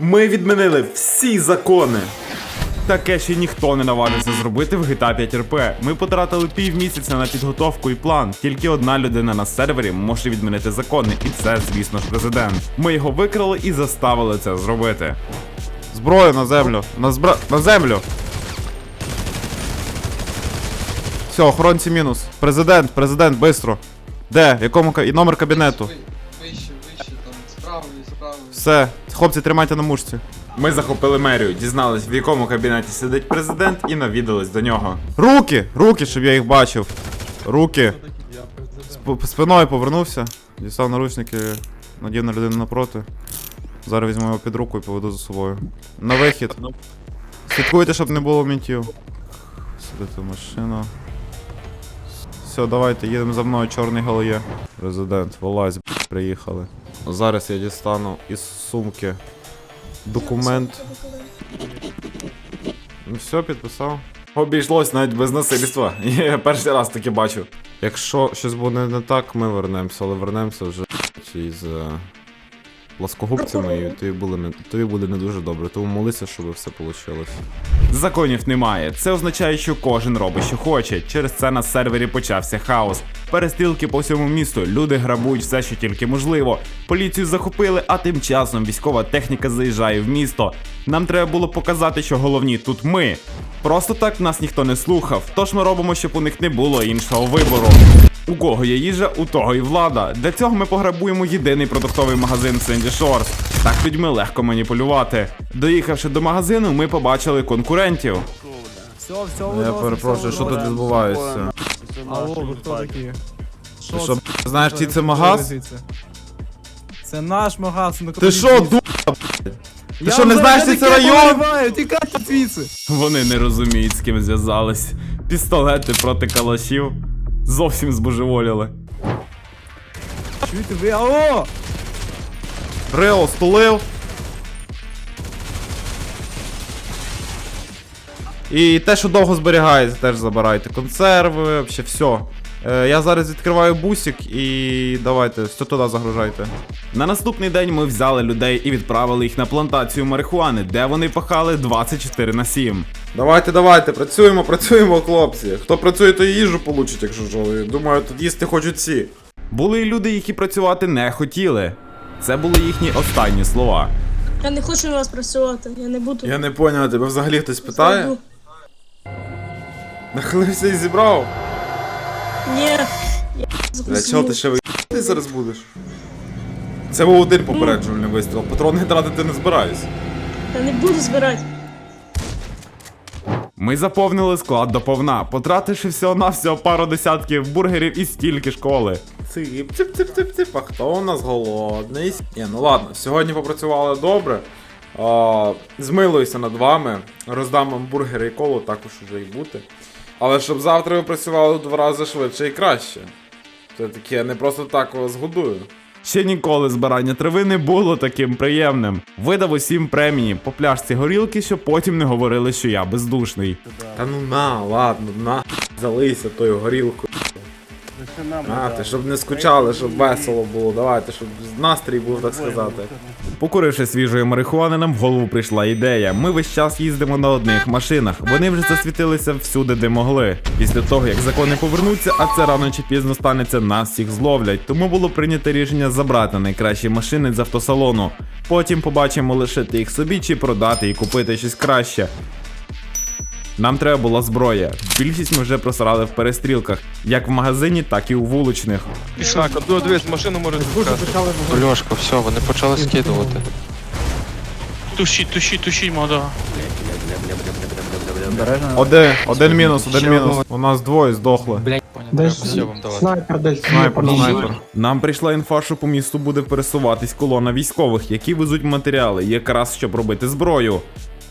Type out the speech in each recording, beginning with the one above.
Ми відмінили всі закони. Таке ще ніхто не наважився зробити в GTA 5 RP. Ми потратили півмісяця на підготовку і план. Тільки одна людина на сервері може відмінити закони, і це, звісно ж, президент. Ми його викрали і заставили це зробити. Зброю на землю! На, збра... на землю! Все, охоронці мінус. Президент, президент, бистро. Де? Якому номер кабінету? Все, хлопці, тримайте на мушці. Ми захопили мерію, дізнались, в якому кабінеті сидить президент, і навідались до нього. Руки! Руки, щоб я їх бачив. Руки. Сп- спиною повернувся. Дістав наручники, надів на людину напроти. Зараз візьму його під руку і поведу за собою. На вихід. Слідкуйте, щоб не було мінтів. Сидити в машину. Все, давайте, їдемо за мною, чорний галає. Президент, вилазь, б**, приїхали. Зараз я дістану із сумки документ. Ну все, підписав. Обійшлось навіть без насильства. Я перший раз таке бачу. Якщо щось буде не так, ми вернемося, але вернемося вже із пласкогубцями, і тобі буде, не, тобі буде не дуже добре. Тому молися, щоб все вийшло. Законів немає. Це означає, що кожен робить, що хоче. Через це на сервері почався хаос. Перестрілки по всьому місту, люди грабують все, що тільки можливо. Поліцію захопили, а тим часом військова техніка заїжджає в місто. Нам треба було показати, що головні тут ми. Просто так нас ніхто не слухав, тож ми робимо, щоб у них не було іншого вибору. У кого є їжа, у того і влада. Для цього ми пограбуємо єдиний продуктовий магазин Sandy Shores. Так людьми легко маніпулювати. Доїхавши до магазину, ми побачили конкурентів. Все, все, Я перепрошую, що тут відбувається? Алло, ви хто такі? Ти що, знаєш, ті це магаз? Це наш магаз, на Ти що, ду... Ти що, не знаєш, це район? Тікайте звідси! Вони не розуміють, з ким зв'язались. Пістолети проти калашів. Зовсім збожеволіли. Чуєте ви? Алло! Рео стулив. І те, що довго зберігається, теж забирайте. Консерви, взагалі все. Е, я зараз відкриваю бусик і давайте, все туди загружайте. На наступний день ми взяли людей і відправили їх на плантацію марихуани, де вони пахали 24 на 7. Давайте, давайте, працюємо, працюємо, хлопці. Хто працює, то і їжу получить, якщо що. Думаю, тут їсти хочуть всі. Були й люди, які працювати не хотіли. Це були їхні останні слова. Я не хочу у вас працювати, я не буду. Я не поняв, тебе взагалі хтось Зайду. Нахилився і зібрав. Ні. Я Для чого ти ще ви ти зараз будеш? Це був один попереджувальний вистріл. Патрони тратити не збираюсь. Я не буду збирати. Ми заповнили склад до повна, потративши всього-навсього пару десятків бургерів і стільки школи. Цип, цип, цип, цип, цип, а хто у нас голодний? Ні, ну ладно, сьогодні попрацювали добре. А, змилуюся над вами, роздам вам бургери і колу, також уже і бути. Але щоб завтра ви працювали в два рази швидше і краще. Це таке, не просто так вас годую. Ще ніколи збирання трави не було таким приємним. Видав усім премії по пляшці горілки, щоб потім не говорили, що я бездушний. Та ну на, ладно, на залийся тою горілкою. А, ти щоб не скучали, щоб весело було. Давайте, щоб настрій був, так сказати. Покуривши свіжої марихуани, нам в голову прийшла ідея. Ми весь час їздимо на одних машинах. Вони вже засвітилися всюди, де могли. Після того, як закони повернуться, а це рано чи пізно станеться, нас всіх зловлять. Тому було прийнято рішення забрати найкращі машини з автосалону. Потім побачимо лишити їх собі чи продати і купити щось краще. Нам треба була зброя. Більшість ми вже просрали в перестрілках, як в магазині, так і у вуличних. Так, ну дивись, машину може вкрасти. Льошко, все, вони почали скидувати. Тушіть, тушіть, тушіть, молодого. Один, один мінус, один мінус. У нас двоє здохли. Снайпер десь. Снайпер, снайпер. Нам прийшла інфа, що по місту буде пересуватись колона військових, які везуть матеріали, якраз щоб робити зброю.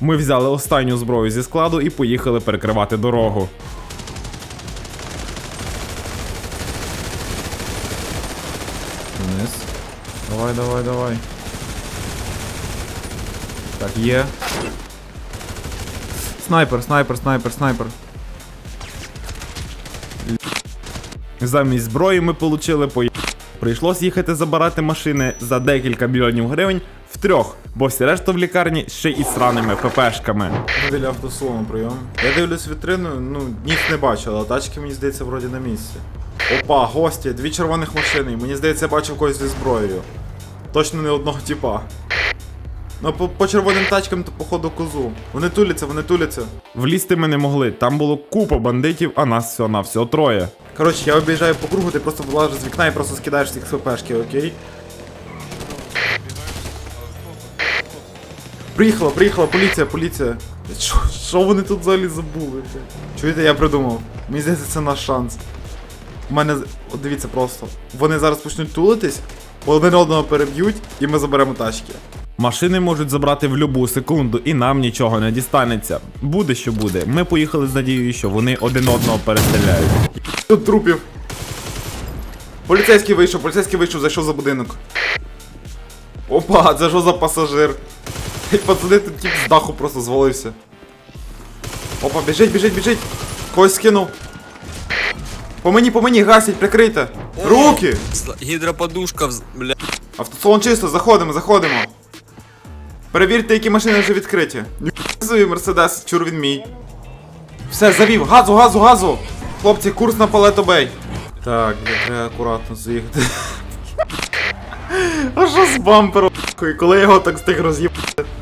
Ми взяли останню зброю зі складу і поїхали перекривати дорогу. Вниз. Давай, давай, давай. Так, є. Снайпер, снайпер, снайпер, снайпер. Замість зброї ми получили по Прийшлось їхати забирати машини за декілька мільйонів гривень в трьох, бо всі решта в лікарні ще й сраними раними ППшками. Біля автосалону прийом. Я дивлюсь вітрину, ну ніч не бачу, але тачки мені здається вроді на місці. Опа, гості, дві червоних машини. Мені здається, я бачив когось зі зброєю. Точно не одного типа. Ну, по, по червоним тачкам то походу козу. Вони туляться, вони туляться. Влізти ми не могли, там було купа бандитів, а нас всього на всього троє. Коротше, я об'їжджаю по кругу, ти просто влазиш з вікна і просто скидаєш всіх СПшки, окей? Приїхала, приїхала поліція, поліція. Що, що вони тут взагалі забули? Чуєте, я придумав. Мені здається, це наш шанс. У мене. От дивіться просто. Вони зараз почнуть тулитись, один одного переб'ють, і ми заберемо тачки. Машини можуть забрати в будь-яку секунду, і нам нічого не дістанеться. Буде що буде. Ми поїхали з надією, що вони один одного перестріляють. Тут трупів. Поліцейський вийшов, поліцейський вийшов, зайшов за будинок. Опа, це що за пасажир? Пацани, тут тип з даху просто звалився. Опа, біжить, біжить, біжить. Когось скинув. По мені, по мені, гасять, прикрийте. Руки! Гідроподушка, бля. Автосалон чисто, заходимо, заходимо. Перевірте, які машини вже відкриті. Нюхай мерседес, чур він мій. Все, завів, газу, газу, газу! Хлопці, курс на Палето Бей. Так, треба акуратно заїхати. А що з бампером? нахуй? Коли я його так встиг роз'їб.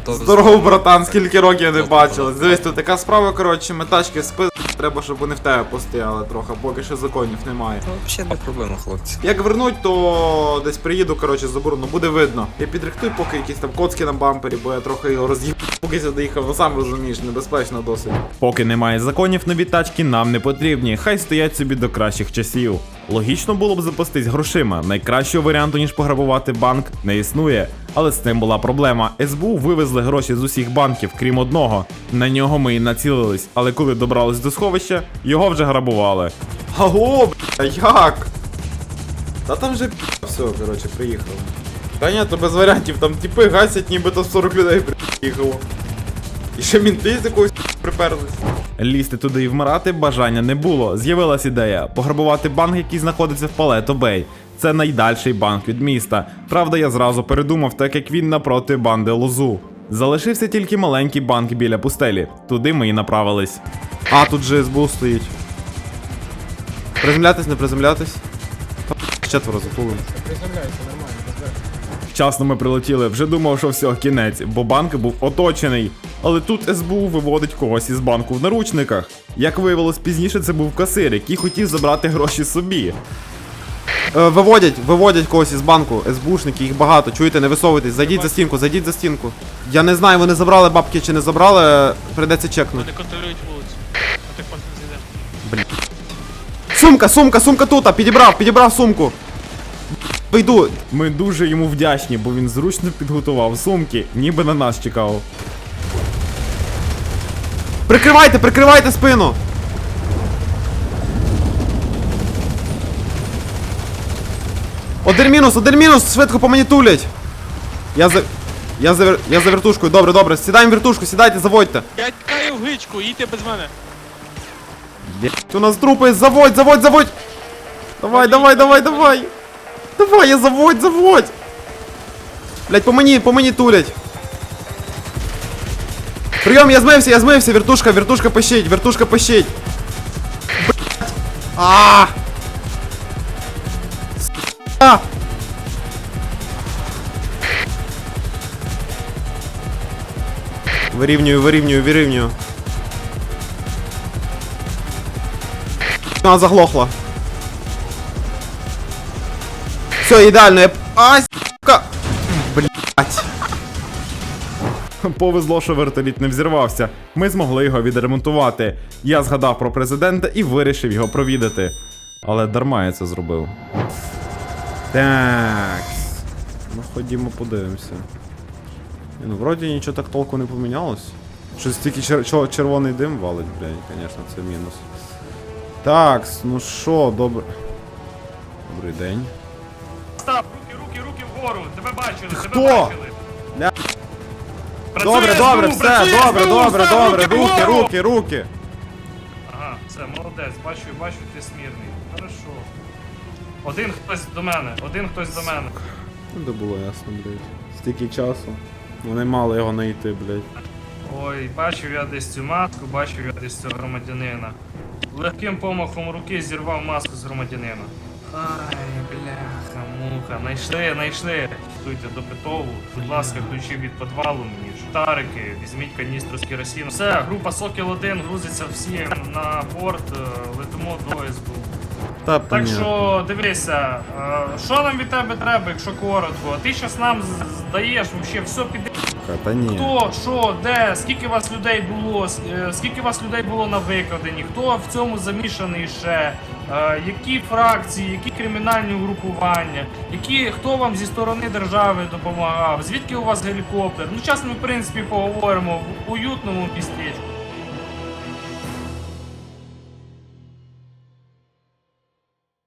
То Здорово, братан, скільки років я не бачили. Дивись, тут така справа, коротше, ми тачки спи. Треба, щоб вони в тебе постояли трохи, поки що законів немає. Взагалі не проблема, хлопці. Як вернуть, то десь приїду, коротше, заберу, ну буде видно. Я підрихтую поки якісь там коцки на бампері, бо я трохи його роз'їв, поки сюди їхав, ну сам розумієш, небезпечно досить. Поки немає законів, нові тачки нам не потрібні, хай стоять собі до кращих часів. Логічно було б запастись грошима. Найкращого варіанту, ніж пограбувати банк, не існує. Але з цим була проблема. СБУ вивезли гроші з усіх банків, крім одного. На нього ми і націлились, але коли добрались до сховища, його вже грабували. Аго, бля, як? Та там вже все, коротше, приїхав. Та ні, то без варіантів, там типи гасять, нібито 40 людей приїхало. І ще мінти з якогось приперлись. Лізти туди і вмирати бажання не було. З'явилась ідея пограбувати банк, який знаходиться в Палето Бей. Це найдальший банк від міста. Правда, я зразу передумав, так як він напроти банди Лозу. Залишився тільки маленький банк біля пустелі. Туди ми і направились. А, тут же СБУ стоїть. Приземлятись, не приземлятись. Четверо затулили. Вчасно ми прилетіли, вже думав, що все, кінець, бо банк був оточений. Але тут СБУ виводить когось із банку в наручниках. Як виявилось пізніше, це був касир, який хотів забрати гроші собі. Е, виводять, виводять когось із банку, СБУшники, їх багато. Чуєте, не висовуйтесь, зайдіть за стінку, зайдіть за стінку. Я не знаю, вони забрали бабки чи не забрали, прийдеться чекнути. Вони контролюють вулицю. Зайдеш. Сумка, сумка, сумка тут, а підібрав, підібрав сумку. Вийду. Ми дуже йому вдячні, бо він зручно підготував сумки, ніби на нас чекав. Прикривайте, прикривайте спину! Один мінус, один мінус, швидко по мені тулять. Я за. Я за, я за вертушкою, добре, добре. Сідаємо вертушку, сідайте, заводьте. Я тікаю в гичку, їдьте без мене. У нас трупи, заводь, заводь, заводь! Давай, давай, давай, давай! Давай, я заводь, заводь! Блять, по мені, по мені тулять. Прийом, я змився, я змився, вертушка, вертушка пищить, вертушка пищить. Блять! А! А! Вирівнюю, вирівнюю, вирівнюю. Вона заглохла. Все, ідеально, я... А, сука! Блять. Повезло, що вертоліт не взірвався. Ми змогли його відремонтувати. Я згадав про президента і вирішив його провідати. Але дарма я це зробив. Так. Ну ходімо подивимося. Ну, вроді нічого так толку не помінялось. Щось тільки чер- червоний дим валить, блядь, звісно, це мінус. Так, ну що, добре. Добрий день. Став, руки, руки, руки вгору. Тебе бачили, тебе хто? бачили. Ля- Працює Добре, СБУ, добре, все, працює добре, СБУ, добре, став, добре. Руки, вгору. руки, руки. Ага, все, молодець, бачу, бачу, ти смірний. Хорошо. Один хтось до мене, один хтось до мене. Ну, де було ясно, блядь. Стільки часу. Вони мали його знайти, блядь. Ой, бачив я десь цю маску, бачив я десь цього громадянина. Легким помахом руки зірвав маску з громадянина. Ай, бляха, муха, найшли, найшли. Стуйте до Петову. Будь ласка, ключі від підвалу мені. Штарики, візьміть каністру з керосином. Все, група Сокіл 1 грузиться всі на борт, е, летимо до СБУ. Та Так понятно. що дивися, е, що нам від тебе треба, якщо коротко? Ти щас нам з- здаєш вообще все піде. Та ні. Хто, що, де, скільки вас людей було, е, скільки вас людей було на викраденні, хто в цьому замішаний ще, е, які фракції, які кримінальні угрупування, які, хто вам зі сторони держави допомагав, звідки у вас гелікоптер? Ну, зараз ми, в принципі, поговоримо в уютному містечку.